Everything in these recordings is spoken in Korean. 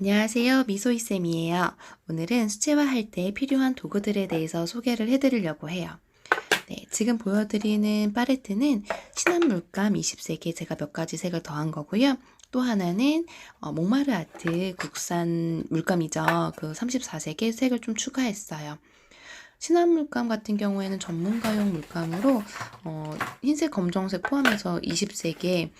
안녕하세요. 미소이쌤이에요. 오늘은 수채화할 때 필요한 도구들에 대해서 소개를 해드리려고 해요. 네, 지금 보여드리는 팔레트는 신한 물감 20색에 제가 몇 가지 색을 더한 거고요. 또 하나는 어, 몽마르 아트 국산 물감이죠. 그 34색의 색을 좀 추가했어요. 신한 물감 같은 경우에는 전문가용 물감으로 어, 흰색, 검정색 포함해서 20색에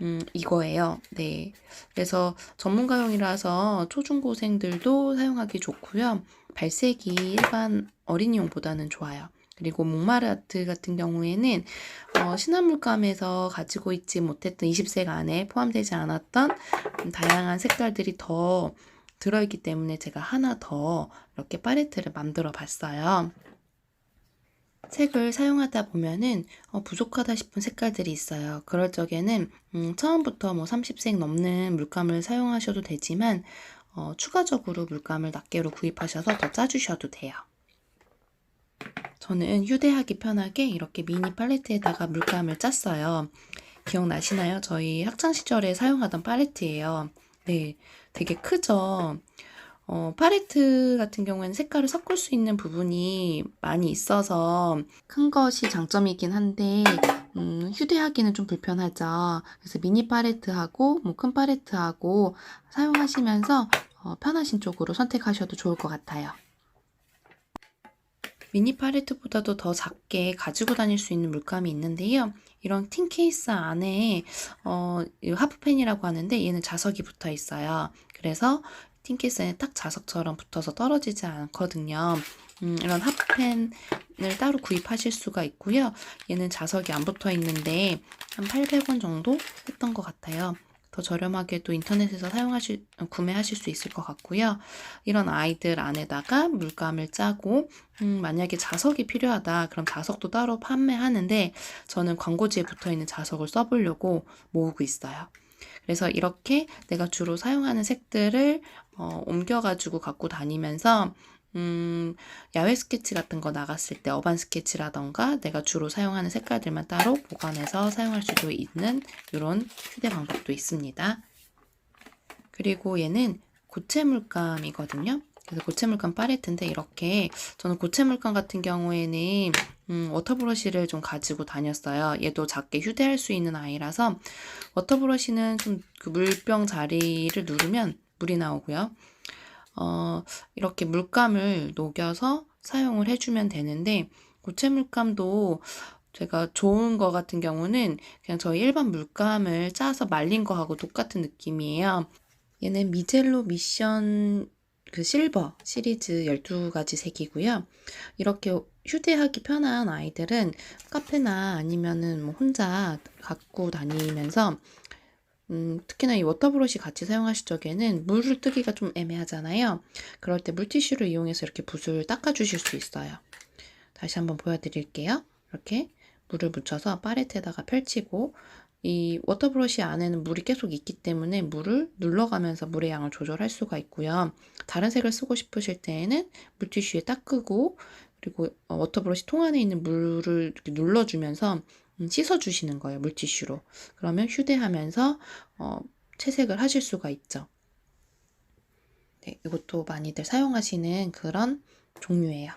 음, 이거예요. 네. 그래서 전문가용이라서 초중고생들도 사용하기 좋고요. 발색이 일반 어린이용보다는 좋아요. 그리고 목마르 아트 같은 경우에는 어, 신한물감에서 가지고 있지 못했던 20색 안에 포함되지 않았던 음, 다양한 색깔들이 더 들어있기 때문에 제가 하나 더 이렇게 팔레트를 만들어 봤어요. 색을 사용하다 보면은 어, 부족하다 싶은 색깔들이 있어요. 그럴 적에는 음, 처음부터 뭐 30색 넘는 물감을 사용하셔도 되지만 어, 추가적으로 물감을 낱개로 구입하셔서 더 짜주셔도 돼요. 저는 휴대하기 편하게 이렇게 미니 팔레트에다가 물감을 짰어요. 기억나시나요? 저희 학창시절에 사용하던 팔레트예요. 네, 되게 크죠? 어, 팔레트 같은 경우에는 색깔을 섞을 수 있는 부분이 많이 있어서 큰 것이 장점이긴 한데 음, 휴대하기는 좀 불편하죠. 그래서 미니 팔레트하고 뭐 큰 팔레트하고 사용하시면서 어, 편하신 쪽으로 선택하셔도 좋을 것 같아요. 미니 팔레트보다도 더 작게 가지고 다닐 수 있는 물감이 있는데요. 이런 틴 케이스 안에 어, 하프펜이라고 하는데 얘는 자석이 붙어 있어요. 그래서 틴 케이스에 딱 자석처럼 붙어서 떨어지지 않거든요. 음, 이런 하프펜을 따로 구입하실 수가 있고요. 얘는 자석이 안 붙어 있는데 한 800원 정도 했던 것 같아요. 더 저렴하게도 인터넷에서 사용하실, 구매하실 수 있을 것 같고요. 이런 아이들 안에다가 물감을 짜고, 음, 만약에 자석이 필요하다. 그럼 자석도 따로 판매하는데, 저는 광고지에 붙어 있는 자석을 써보려고 모으고 있어요. 그래서 이렇게 내가 주로 사용하는 색들을 어, 옮겨가지고 갖고 다니면서 음, 야외 스케치 같은 거 나갔을 때 어반 스케치라던가 내가 주로 사용하는 색깔들만 따로 보관해서 사용할 수도 있는 이런 휴대 방법도 있습니다. 그리고 얘는 고체 물감이거든요. 그래서 고체 물감 팔레트인데 이렇게 저는 고체 물감 같은 경우에는 음, 워터브러쉬를 좀 가지고 다녔어요. 얘도 작게 휴대할 수 있는 아이라서 워터브러쉬는 좀 그 물병 자리를 누르면 물이 나오고요. 어, 이렇게 물감을 녹여서 사용을 해주면 되는데 고체 물감도 제가 좋은 거 같은 경우는 그냥 저희 일반 물감을 짜서 말린 거하고 똑같은 느낌이에요. 얘는 미젤로 미션 그 실버 시리즈 12가지 색이고요. 이렇게 휴대하기 편한 아이들은 카페나 아니면은 뭐 혼자 갖고 다니면서 음, 특히나 이 워터브러쉬 같이 사용하실 적에는 물을 뜨기가 좀 애매하잖아요. 그럴 때 물티슈를 이용해서 이렇게 붓을 닦아주실 수 있어요. 다시 한번 보여드릴게요. 이렇게 물을 묻혀서 팔레트에다가 펼치고 이 워터브러쉬 안에는 물이 계속 있기 때문에 물을 눌러가면서 물의 양을 조절할 수가 있고요. 다른 색을 쓰고 싶으실 때에는 물티슈에 닦고 그리고 어, 워터브러쉬 통 안에 있는 물을 눌러주면서 음, 씻어주시는 거예요, 물티슈로. 그러면 휴대하면서 어, 채색을 하실 수가 있죠. 네, 이것도 많이들 사용하시는 그런 종류예요.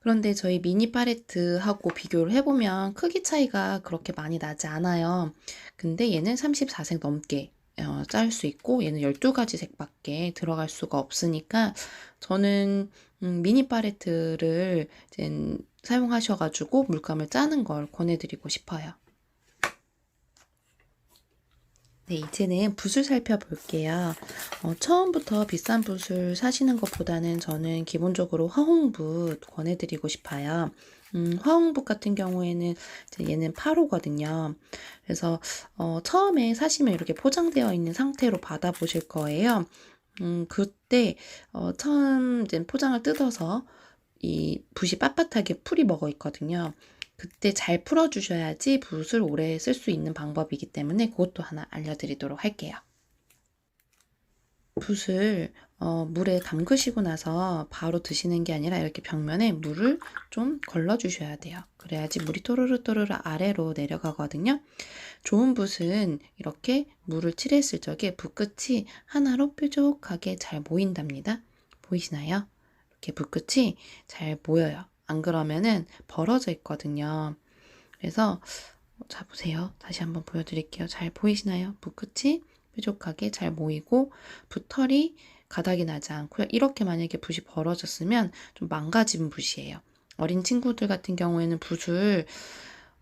그런데 저희 미니 팔레트하고 비교를 해보면 크기 차이가 그렇게 많이 나지 않아요. 근데 얘는 34색 넘게 어, 짤수 있고 얘는 12가지 색밖에 들어갈 수가 없으니까 저는 음, 미니 팔레트를 사용하셔가지고 물감을 짜는 걸 권해드리고 싶어요. 네, 이제는 붓을 살펴볼게요. 어, 처음부터 비싼 붓을 사시는 것보다는 저는 기본적으로 화홍붓 권해드리고 싶어요. 음, 화홍붓 같은 경우에는 얘는 8호거든요. 그래서 어, 처음에 사시면 이렇게 포장되어 있는 상태로 받아보실 거예요. 음, 그때 어, 처음 이제 포장을 뜯어서 이 붓이 빳빳하게 풀이 먹어 있거든요. 그때 잘 풀어주셔야지 붓을 오래 쓸 수 있는 방법이기 때문에 그것도 하나 알려드리도록 할게요. 붓을 어, 물에 담그시고 나서 바로 드시는 게 아니라 이렇게 벽면에 물을 좀 걸러 주셔야 돼요. 그래야지 물이 또르르 또르르 아래로 내려가거든요. 좋은 붓은 이렇게 물을 칠했을 적에 붓끝이 하나로 뾰족하게 잘 모인답니다. 보이시나요? 이렇게 붓끝이 잘 모여요. 안 그러면은 벌어져 있거든요. 그래서 자 보세요. 다시 한번 보여드릴게요. 잘 보이시나요? 붓끝이 뾰족하게 잘 모이고 붓털이 가닥이 나지 않고요. 이렇게 만약에 붓이 벌어졌으면 좀 망가진 붓이에요. 어린 친구들 같은 경우에는 붓을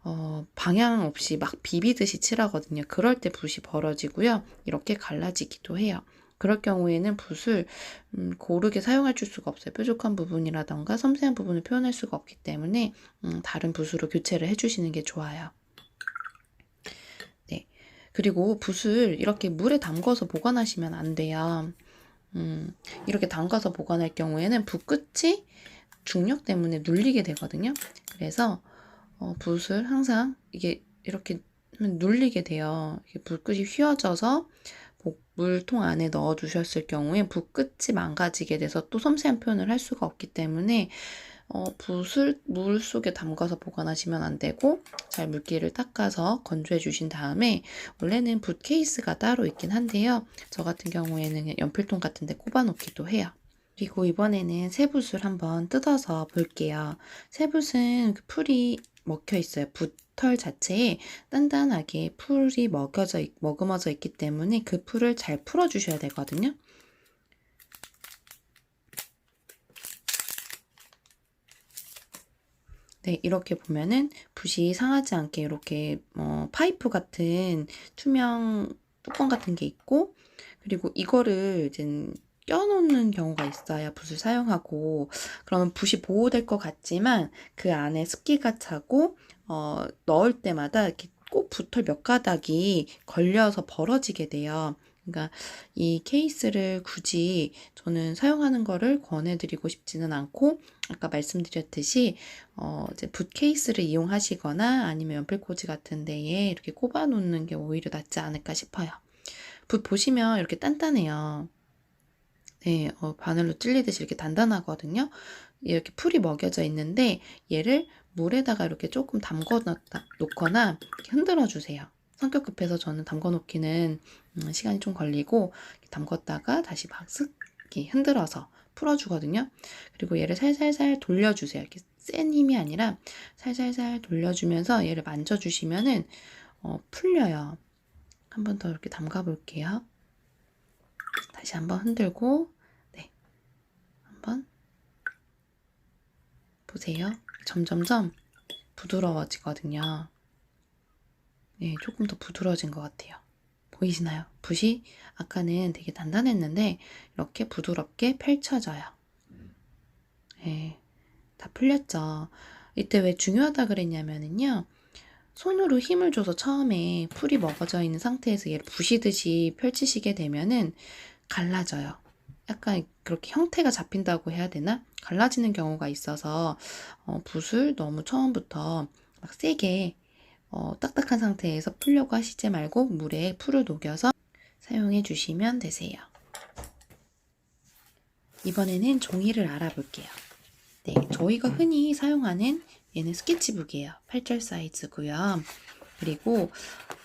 어, 방향 없이 막 비비듯이 칠하거든요. 그럴 때 붓이 벌어지고요. 이렇게 갈라지기도 해요. 그럴 경우에는 붓을 음, 고르게 사용할 수가 없어요. 뾰족한 부분이라던가 섬세한 부분을 표현할 수가 없기 때문에 음, 다른 붓으로 교체를 해주시는 게 좋아요. 네. 그리고 붓을 이렇게 물에 담궈서 보관하시면 안 돼요. 음, 이렇게 담가서 보관할 경우에는 붓끝이 중력 때문에 눌리게 되거든요. 그래서 어, 붓을 항상 이게 이렇게 눌리게 돼요. 이게 붓끝이 휘어져서 복- 물통 안에 넣어 두셨을 경우에 붓끝이 망가지게 돼서 또 섬세한 표현을 할 수가 없기 때문에 어, 붓을 물 속에 담가서 보관하시면 안 되고 잘 물기를 닦아서 건조해 주신 다음에 원래는 붓 케이스가 따로 있긴 한데요. 저 같은 경우에는 연필통 같은 데 꼽아 놓기도 해요. 그리고 이번에는 새붓을 한번 뜯어서 볼게요. 새붓은 그 풀이 먹혀 있어요. 붓털 자체에 단단하게 풀이 먹여져, 있- 머금어져 있기 때문에 그 풀을 잘 풀어주셔야 되거든요. 네, 이렇게 보면은 붓이 상하지 않게 이렇게 어, 파이프 같은 투명 뚜껑 같은 게 있고 그리고 이거를 이제 껴놓는 경우가 있어요. 붓을 사용하고 그러면 붓이 보호될 것 같지만 그 안에 습기가 차고 어, 넣을 때마다 이렇게 꼭 붓털 몇 가닥이 걸려서 벌어지게 돼요. 그러니까 이 케이스를 굳이 저는 사용하는 거를 권해드리고 싶지는 않고 아까 말씀드렸듯이 어, 이제 붓 케이스를 이용하시거나 아니면 연필꽂이 같은 데에 이렇게 꼽아 놓는 게 오히려 낫지 않을까 싶어요. 붓 보시면 이렇게 단단해요. 네, 어, 바늘로 찔리듯이 이렇게 단단하거든요. 이렇게 풀이 먹여져 있는데 얘를 물에다가 이렇게 조금 담궈 놓거나 흔들어 주세요. 성격 급해서 저는 담궈 놓기는 음, 시간이 좀 걸리고 담궜다가 다시 막쓱 이렇게 흔들어서 풀어주거든요. 그리고 얘를 살살살 돌려주세요. 이렇게 센 힘이 아니라 살살살 돌려주면서 얘를 만져주시면은 어, 풀려요. 한 번 더 이렇게 담가 볼게요. 다시 한번 흔들고, 네. 한번 보세요. 점점점 부드러워지거든요. 네, 조금 더 부드러워진 것 같아요. 보이시나요? 붓이 아까는 되게 단단했는데 이렇게 부드럽게 펼쳐져요. 네, 다 풀렸죠. 이때 왜 중요하다 그랬냐면은요. 손으로 힘을 줘서 처음에 풀이 먹어져 있는 상태에서 얘를 부시듯이 펼치시게 되면은 갈라져요. 약간 그렇게 형태가 잡힌다고 해야 되나? 갈라지는 경우가 있어서 어, 붓을 너무 처음부터 막 세게 어, 딱딱한 상태에서 풀려고 하시지 말고 물에 풀을 녹여서 사용해 주시면 되세요. 이번에는 종이를 알아볼게요. 네, 저희가 흔히 사용하는 얘는 스케치북이에요. 8절 사이즈고요. 그리고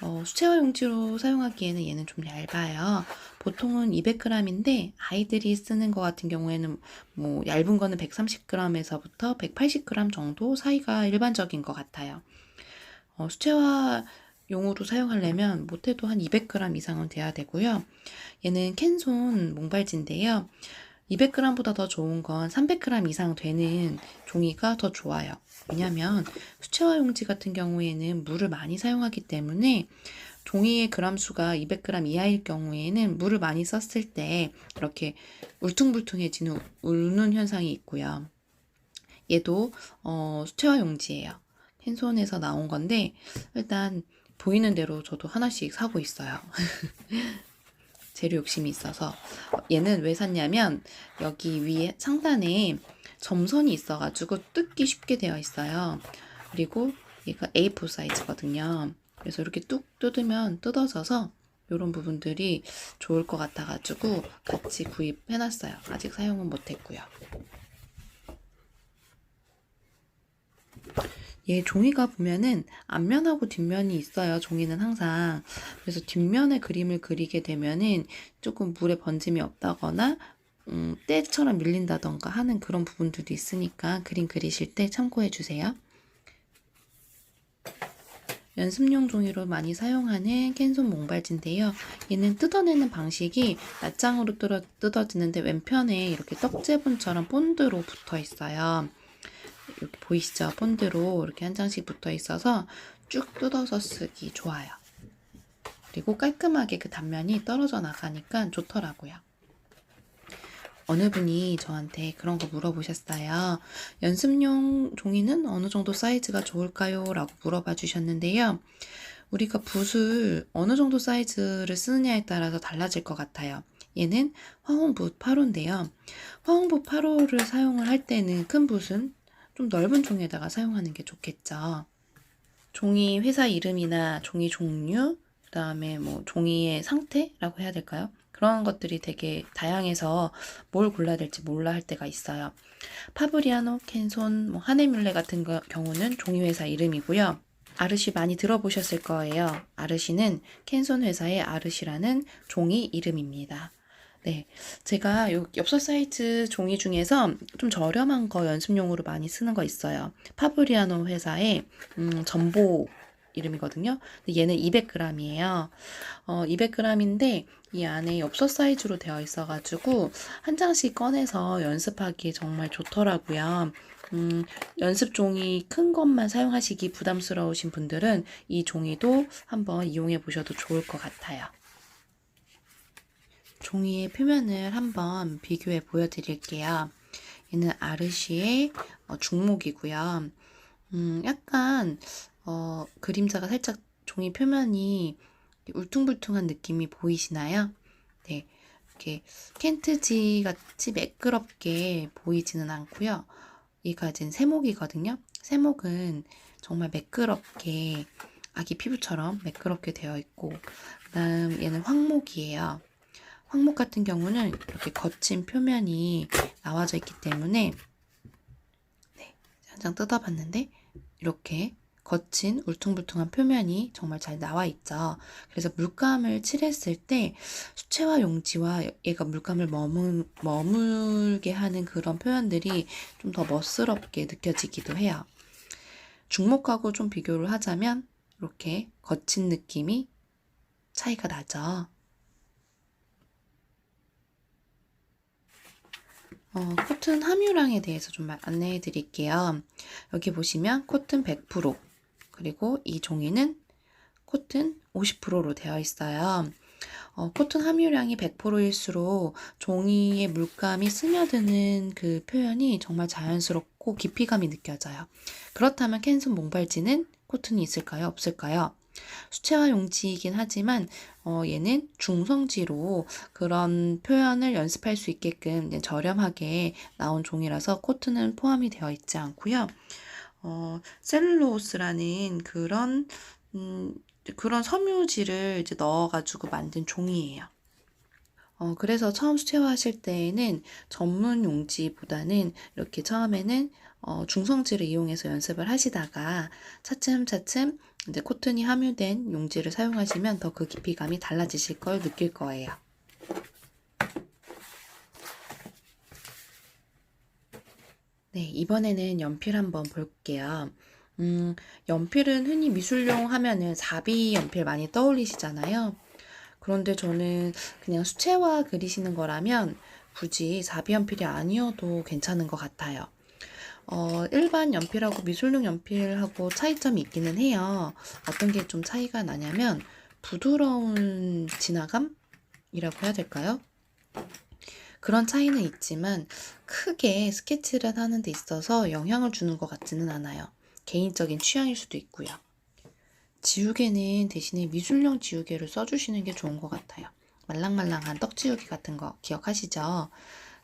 어, 수채화 용지로 사용하기에는 얘는 좀 얇아요. 보통은 200g인데 아이들이 쓰는 것 같은 경우에는 뭐 얇은 거는 130g에서부터 180g 정도 사이가 일반적인 것 같아요. 어, 수채화 용으로 사용하려면 못해도 한 200g 이상은 돼야 되고요. 얘는 캔손 몽발지인데요. 200g보다 더 좋은 건 300g 이상 되는 종이가 더 좋아요. 왜냐면 수채화 용지 같은 경우에는 물을 많이 사용하기 때문에 종이의 그람 수가 200g 이하일 경우에는 물을 많이 썼을 때 이렇게 울퉁불퉁해지는 우는 현상이 있고요. 얘도 어, 수채화 용지예요. 캔손에서 나온 건데 일단 보이는 대로 저도 하나씩 사고 있어요. 재료 욕심이 있어서 어, 얘는 왜 샀냐면 여기 위에 상단에 점선이 있어가지고 뜯기 쉽게 되어 있어요. 그리고 얘가 A4 사이즈거든요. 그래서 이렇게 뚝 뜯으면 뜯어져서 이런 부분들이 좋을 것 같아가지고 같이 구입해놨어요. 아직 사용은 못했고요. 얘 종이가 보면은 앞면하고 뒷면이 있어요. 종이는 항상. 그래서 뒷면에 그림을 그리게 되면은 조금 물에 번짐이 없다거나 음, 때처럼 밀린다던가 하는 그런 부분들도 있으니까 그림 그리실 때 참고해 주세요. 연습용 종이로 많이 사용하는 캔손 몽발지인데요. 얘는 뜯어내는 방식이 낱장으로 뜯어, 뜯어지는데 왼편에 이렇게 떡제분처럼 본드로 붙어 있어요. 이렇게 보이시죠? 본드로 이렇게 한 장씩 붙어 있어서 쭉 뜯어서 쓰기 좋아요. 그리고 깔끔하게 그 단면이 떨어져 나가니까 좋더라고요. 어느 분이 저한테 그런 거 물어보셨어요. 연습용 종이는 어느 정도 사이즈가 좋을까요? 라고 물어봐 주셨는데요. 우리가 붓을 어느 정도 사이즈를 쓰느냐에 따라서 달라질 것 같아요. 얘는 화홍붓 8호인데요. 화홍붓 8호를 사용을 할 때는 큰 붓은 좀 넓은 종이에다가 사용하는 게 좋겠죠. 종이 회사 이름이나 종이 종류, 그 다음에 뭐 종이의 상태라고 해야 될까요? 그런 것들이 되게 다양해서 뭘 골라야 될지 몰라 할 때가 있어요. 파브리아노, 캔손, 뭐 하네뮬레 같은 거, 경우는 종이 회사 이름이고요. 아르시 많이 들어보셨을 거예요. 아르시는 캔손 회사의 아르시라는 종이 이름입니다. 네. 제가 요 엽서 사이트 종이 중에서 좀 저렴한 거 연습용으로 많이 쓰는 거 있어요. 파브리아노 회사의 음, 전보 이름이거든요. 얘는 200g이에요. 어, 200g인데 이 안에 엽서 사이즈로 되어 있어가지고 한 장씩 꺼내서 연습하기 정말 좋더라고요. 음, 연습 종이 큰 것만 사용하시기 부담스러우신 분들은 이 종이도 한번 이용해 보셔도 좋을 것 같아요. 종이의 표면을 한번 비교해 보여드릴게요. 얘는 아르시의 어, 중목이고요. 음, 약간 어, 그림자가 살짝 종이 표면이 울퉁불퉁한 느낌이 보이시나요? 네, 이렇게 켄트지 같이 매끄럽게 보이지는 않고요. 이 가진 세목이거든요. 세목은 정말 매끄럽게 아기 피부처럼 매끄럽게 되어 있고, 그다음 얘는 황목이에요. 황목 같은 경우는 이렇게 거친 표면이 나와져 있기 때문에 네, 한 장 뜯어봤는데 이렇게 거친 울퉁불퉁한 표면이 정말 잘 나와 있죠. 그래서 물감을 칠했을 때 수채화 용지와 얘가 물감을 머물, 머물게 하는 그런 표현들이 좀 더 멋스럽게 느껴지기도 해요. 중목하고 좀 비교를 하자면 이렇게 거친 느낌이 차이가 나죠. 어, 코튼 함유량에 대해서 좀 안내해 드릴게요. 여기 보시면 코튼 100%, 그리고 이 종이는 코튼 50%로 되어 있어요. 어, 코튼 함유량이 100%일수록 종이의 물감이 스며드는 그 표현이 정말 자연스럽고 깊이감이 느껴져요. 그렇다면 캔슨 몽발지는 코튼이 있을까요? 없을까요? 수채화 용지이긴 하지만 어, 얘는 중성지로 그런 표현을 연습할 수 있게끔 저렴하게 나온 종이라서 코트는 포함이 되어 있지 않고요. 어, 셀룰로스라는 그런 음, 그런 섬유질을 이제 넣어가지고 만든 종이에요. 어, 그래서 처음 수채화하실 때에는 전문 용지보다는 이렇게 처음에는 어, 중성지를 이용해서 연습을 하시다가 차츰차츰 이제 코튼이 함유된 용지를 사용하시면 더 그 깊이감이 달라지실 걸 느낄 거예요. 네, 이번에는 연필 한번 볼게요. 음, 연필은 흔히 미술용 하면은 사비 연필 많이 떠올리시잖아요. 그런데 저는 그냥 수채화 그리시는 거라면 굳이 사비 연필이 아니어도 괜찮은 것 같아요. 어, 일반 연필하고 미술용 연필하고 차이점이 있기는 해요. 어떤 게 좀 차이가 나냐면 부드러운 진화감이라고 해야 될까요? 그런 차이는 있지만 크게 스케치를 하는 데 있어서 영향을 주는 것 같지는 않아요. 개인적인 취향일 수도 있고요. 지우개는 대신에 미술용 지우개를 써주시는 게 좋은 것 같아요. 말랑말랑한 떡지우개 같은 거 기억하시죠?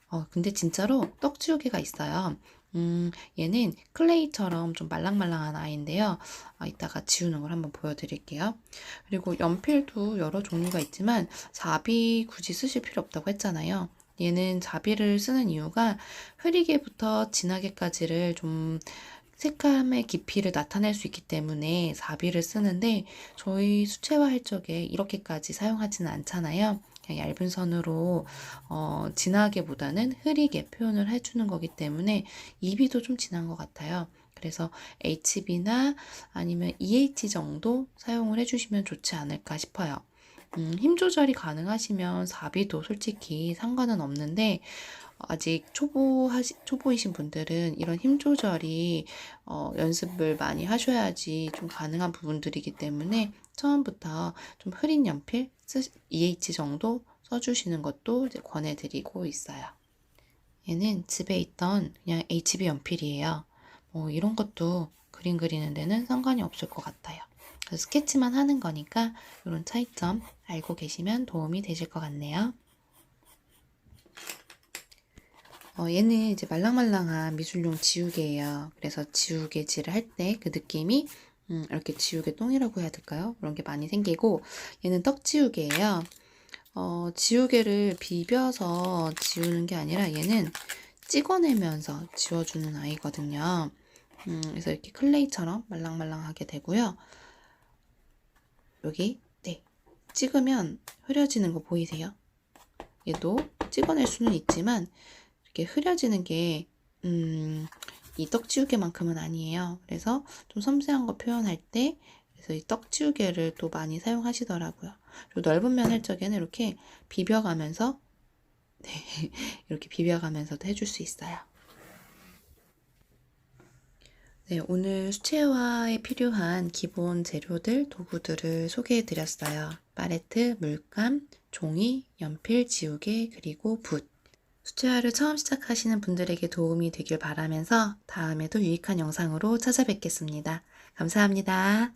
어, 근데 진짜로 떡지우개가 있어요. 음, 얘는 클레이처럼 좀 말랑말랑한 아이인데요. 아, 이따가 지우는 걸 한번 보여드릴게요. 그리고 연필도 여러 종류가 있지만 자비 굳이 쓰실 필요 없다고 했잖아요. 얘는 자비를 쓰는 이유가 흐리게부터 진하게까지를 좀 색감의 깊이를 나타낼 수 있기 때문에 자비를 쓰는데 저희 수채화 할 적에 이렇게까지 사용하지는 않잖아요. 그냥 얇은 선으로 어, 진하게보다는 흐리게 표현을 해주는 거기 때문에 이비도 좀 진한 것 같아요. 그래서 HB나 아니면 EH 정도 사용을 해주시면 좋지 않을까 싶어요. 음, 힘 조절이 가능하시면 4비도 솔직히 상관은 없는데 아직 초보 하시, 초보이신 분들은 이런 힘 조절이 어, 연습을 많이 하셔야지 좀 가능한 부분들이기 때문에 처음부터 좀 흐린 연필 쓰, EH 정도 써주시는 것도 권해드리고 있어요. 얘는 집에 있던 그냥 HB 연필이에요. 뭐 이런 것도 그림 그리는 데는 상관이 없을 것 같아요. 그래서 스케치만 하는 거니까 이런 차이점 알고 계시면 도움이 되실 것 같네요. 어, 얘는 이제 말랑말랑한 미술용 지우개예요. 그래서 지우개질을 할 때 그 느낌이 음, 이렇게 지우개 똥이라고 해야 될까요? 그런 게 많이 생기고 얘는 떡지우개예요. 어, 지우개를 비벼서 지우는 게 아니라 얘는 찍어내면서 지워주는 아이거든요. 음, 그래서 이렇게 클레이처럼 말랑말랑하게 되고요. 여기 네 찍으면 흐려지는 거 보이세요? 얘도 찍어낼 수는 있지만 이렇게 흐려지는 게 음, 이 떡지우개만큼은 아니에요. 그래서 좀 섬세한 거 표현할 때 그래서 이 떡지우개를 또 많이 사용하시더라고요. 그리고 넓은 면 할 적에는 이렇게 비벼가면서 네, 이렇게 비벼가면서도 해줄 수 있어요. 네, 오늘 수채화에 필요한 기본 재료들, 도구들을 소개해 드렸어요. 팔레트, 물감, 종이, 연필, 지우개, 그리고 붓. 수채화를 처음 시작하시는 분들에게 도움이 되길 바라면서 다음에도 유익한 영상으로 찾아뵙겠습니다. 감사합니다.